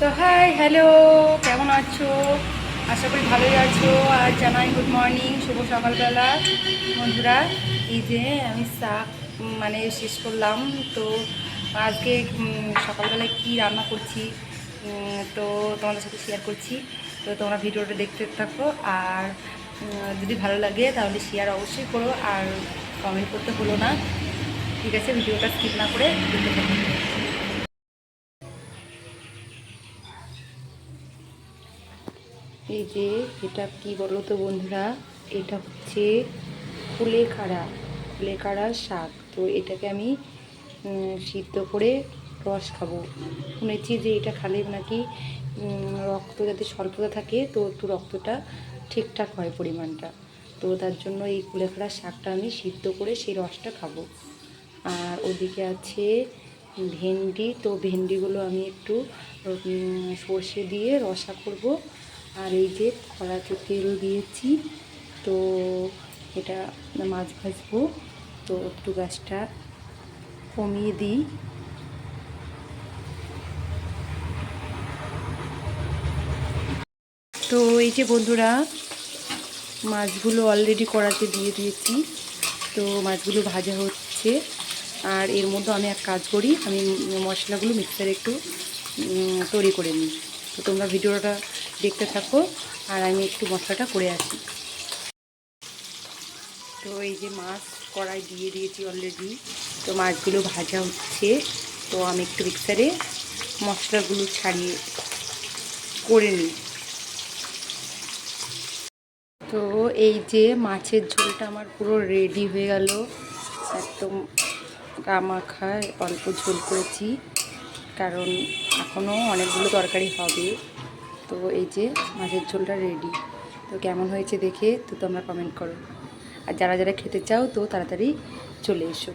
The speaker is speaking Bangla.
তো হাই, হ্যালো, কেমন আছো? আশা করি ভালোই আছো। আর জানাই গুড মর্নিং শুভ সকালবেলা। বন্ধুরা, এই যে আমি চা মানে শেষ করলাম। তো আজকে সকালবেলায় কি রান্না করছি তো তোমাদের সাথে শেয়ার করছি। তো তোমরা ভিডিওটা দেখতে থাকো। আর যদি ভালো লাগে, তাহলে শেয়ার অবশ্যই করো। আর কমেন্ট করতে হলো না। ঠিক আছে, ভিডিওটা স্কিপ না করে দেখতে থাকো। এই যে, এটা কি বলো তো বন্ধুরা? এটা হচ্ছে কুলেখাড়া কুলেখাড়ার শাক। তো এটাকে আমি সিদ্ধ করে রস খাব। শুনেছি যে এটা খালে নাকি রক্ত যাতে স্বল্পতা থাকে, তো একটু রক্তটা ঠিকঠাক হয় পরিমাণটা। তো তার জন্য এই কুলেখাড়ার শাকটা আমি সিদ্ধ করে সেই রসটা খাব। আর ওদিকে আছে ভেন্ডি। তো ভেন্ডিগুলো আমি একটু সর্ষে দিয়ে রসা করব। আর এই যে কড়াতে তেল দিয়েছি। তো এটা মাছ ভাজবো। তো একটু গাছটা কমিয়ে দিই। তো এই যে বন্ধুরা, মাছগুলো অলরেডি কড়াতে দিয়ে দিয়েছি। তো মাছগুলো ভাজা হচ্ছে। আর এর মধ্যে আমি এক কাজ করি, আমি মশলাগুলো মিক্সারে একটু তৈরি করে নিই। তো তোমরা ভিডিওটা দেখতে থাকো আর আমি একটু মশলাটা করে আসি। তো এই যে মাছ কড়াই দিয়ে দিয়েছি অলরেডি তো মাছগুলো ভাজা হচ্ছে, তো আমি একটু মিক্সারে মশলাগুলো ছাড়িয়ে করে নিই। তো এই যে মাছের ঝোলটা আমার পুরো রেডি হয়ে গেল। একদম গামাখায় অল্প ঝোল করেছি, কারণ এখনও অনেকগুলো তরকারি হবে। তো এই যে মাছের ঝোলটা রেডি তো কেমন হয়েছে দেখে তো তোমরা কমেন্ট করো। আর যারা যারা খেতে চাও তো তাড়াতাড়ি চলে এসো।